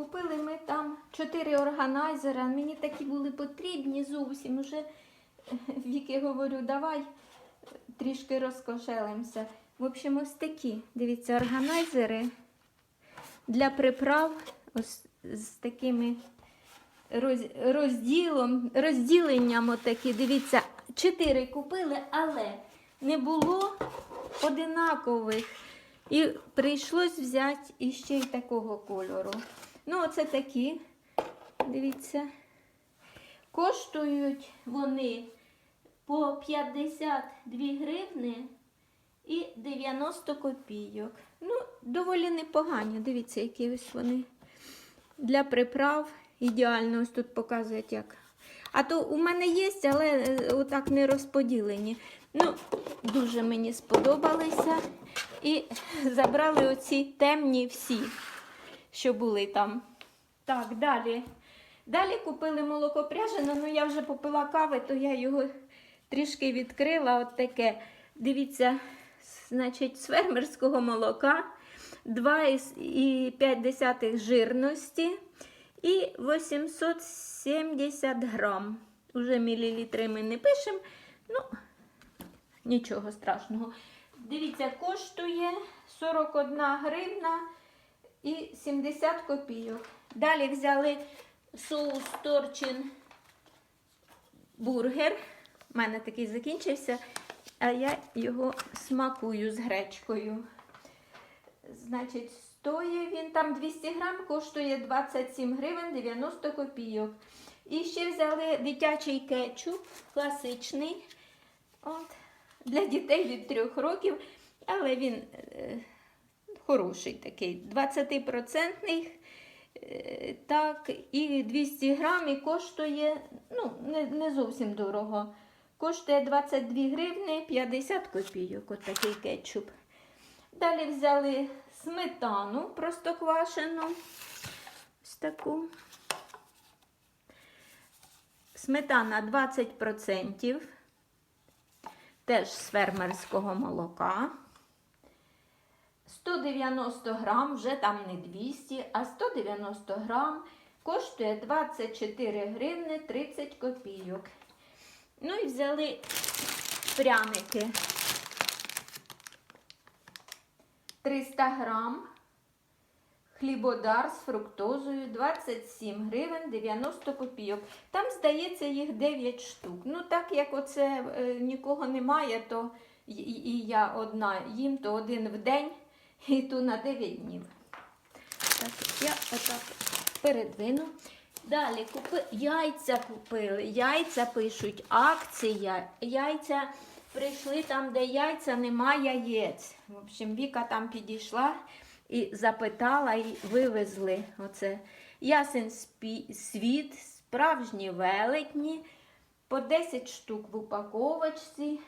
Купили ми там чотири органайзера. Мені такі були потрібні зовсім. Уже е, Віки говорю, давай трішки розкошелимося. В общем, ось такі. Дивіться, органайзери для приправ ось з такими роз- розділом, розділенням отакі. Дивіться, чотири купили, але не було одинакових. І прийшлось взяти іще й такого кольору. Ну, оце такі. Дивіться. Коштують вони по 52 гривни і 90 копійок. Ну, доволі непогані. Дивіться, які ось вони для приправ. Ідеально ось тут показують як. А то у мене є, але е, отак не розподілені. Ну, дуже мені сподобалися. І забрали оці темні всі, що були там. Так, далі. Далі купили молоко пряжене, ну я вже попила кави, то я його трішки відкрила. От таке. Дивіться, значить, з фермерського молока 2,5 жирності і 870 грам. Уже мілілітри ми не пишемо. Ну, нічого страшного. Дивіться, коштує 41 гривна і 70 копійок. Далі взяли соус торчин бургер. У мене такий закінчився, а я його смакую з гречкою. Значить, стоїть він там 200 грам, коштує 27 гривень 90 копійок. І ще взяли дитячий кетчуп, класичний. От, для дітей від 3 років, але він е, хороший такий, 20%. Е, так, і 200 грам і коштує, ну, не, не зовсім дорого. Коштує 22 гривни 50 копійок, от такий кетчуп. Далі взяли сметану простоквашену. Ось таку. Сметана 20%. Теж з фермерського молока. 190 грам, вже там не 200, а 190 грам коштує 24 гривни 30 копійок. Ну і взяли пряники 300 грам. Хлібодар з фруктозою 27 гривень 90 копійок. Там, здається, їх 9 штук. Ну, так як оце е, нікого немає, то і, і я одна їм, то один в день то на 9 днів. Так, я отак передвину. Далі купи... яйця купили. Яйця пишуть, акція. Яйця прийшли там, де яйця немає яєць. В общем, Віка там підійшла і запитала, і вивезли оце. Ясен спі... світ, справжні велетні, по 10 штук в упаковочці.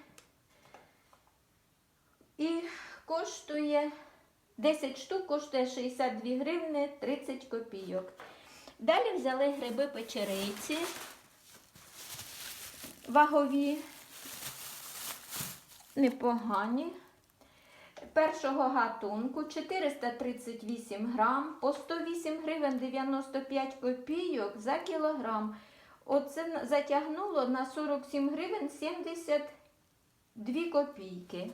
І коштує 10 штук коштує 62 гривни 30 копійок. Далі взяли гриби печериці вагові, непогані. Першого гатунку 438 грам, по 108 гривень 95 копійок за кілограм. Оце затягнуло на 47 гривень 72 копійки.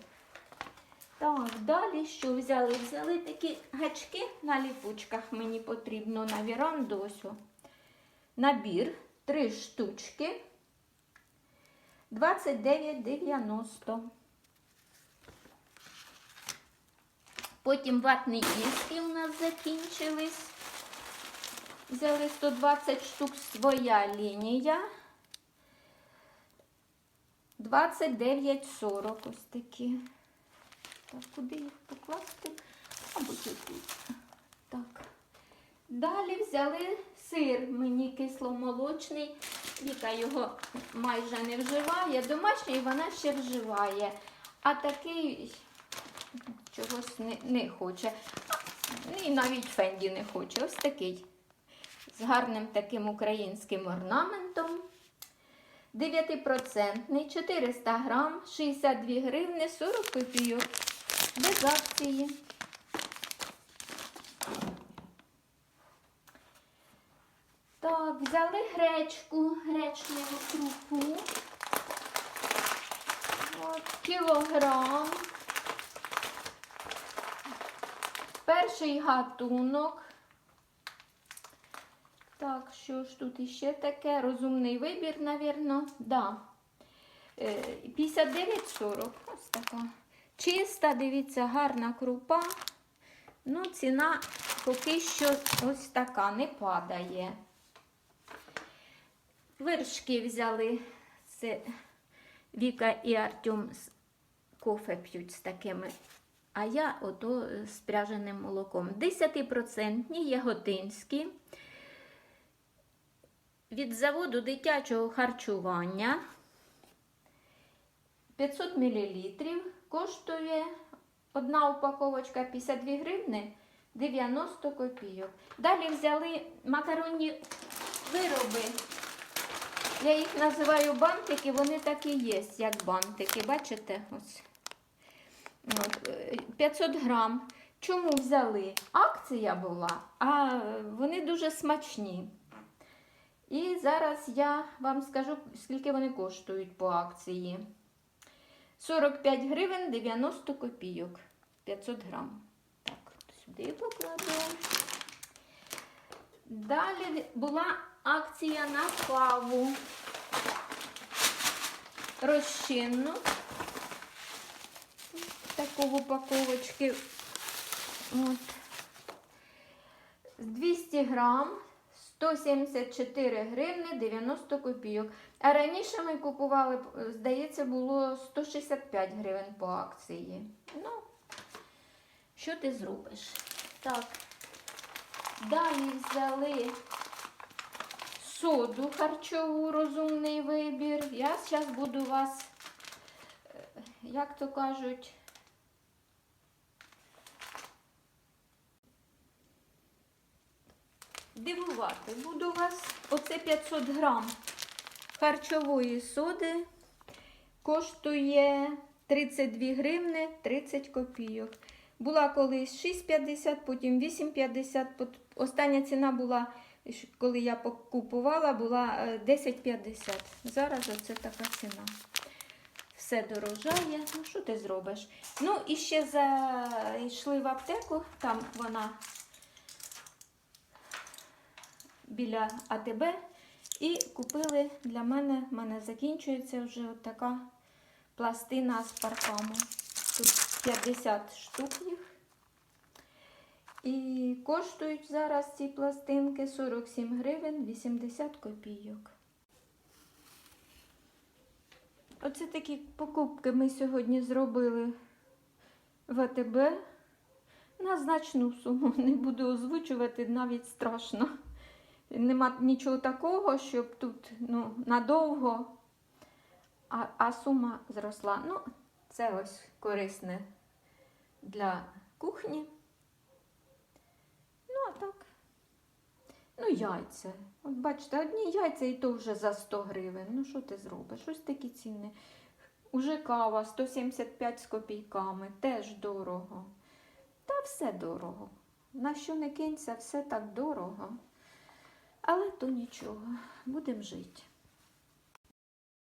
Так, далі що взяли? Взяли такі гачки на ліпучках, мені потрібно на вірандосю. Набір, три штучки. 29,90. Потім ватні диски у нас закінчились. Взяли 120 штук своя лінія. 29,40 ось такі. Так, куди їх покласти? Мабуть, тут. Так. Далі взяли сир мені кисломолочний. Віка його майже не вживає. Домашній вона ще вживає. А такий чогось не, не хоче. І навіть Фенді не хоче. Ось такий. З гарним таким українським орнаментом. 9% 400 грам, 62 гривни, 40 копійок. Без акції. Так, взяли гречку, гречневу крупу. От, кілограм. Перший гатунок. Так, що ж тут іще таке? Розумний вибір, навірно. Да. Е, 59,40. Ось така. Чиста, дивіться, гарна крупа. Ну, ціна поки що ось така, не падає. Вершки взяли. Це Віка і Артем кофе п'ють з такими. А я ото з пряженим молоком. 10% яготинські. Від заводу дитячого харчування 500 мл коштує одна упаковочка 52 гривни 90 копійок. Далі взяли макаронні вироби. Я їх називаю бантики, вони так і є, як бантики. Бачите? Ось. Е, 500 грам. Чому взяли? Акція була, а вони дуже смачні. І зараз я вам скажу, скільки вони коштують по акції. 45 гривень 90 копійок. 500 грам. Так, сюди покладу. Далі була акція на каву. Розчинну. Таку в упаковочці. От. 200 грам. 174 гривни 90 копійок. А раніше ми купували, здається, було 165 гривень по акції. Ну, що ти зробиш? Так. Далі взяли соду харчову, розумний вибір. Я зараз буду вас, е, як то кажуть, дивувати. Буду вас оце 500 грам харчової соди коштує 32 гривни 30 копійок. Була колись 6,50, потім 8,50. Остання ціна була, коли я купувала, була е, 10,50. Зараз оце така ціна. Все дорожає. Ну, що ти зробиш? Ну, і ще зайшли в аптеку, там вона біля АТБ. І купили для мене, в мене закінчується вже от така пластина з паркаму. Тут 50 штук їх. І коштують зараз ці пластинки 47 гривень 80 копійок. Оце такі покупки ми сьогодні зробили в АТБ. На значну суму не буду озвучувати, навіть страшно. Нема нічого такого, щоб тут ну, надовго, а, а сума зросла. Ну, це ось корисне для кухні. Ну, а так. Ну, яйця. От бачите, одні яйця і то вже за 100 гривень. Ну, що ти зробиш? Ось такі ціни. Уже кава 175 з копійками, теж дорого. Та все дорого. На що не кинься, все так дорого. Але то нічого, будемо жити.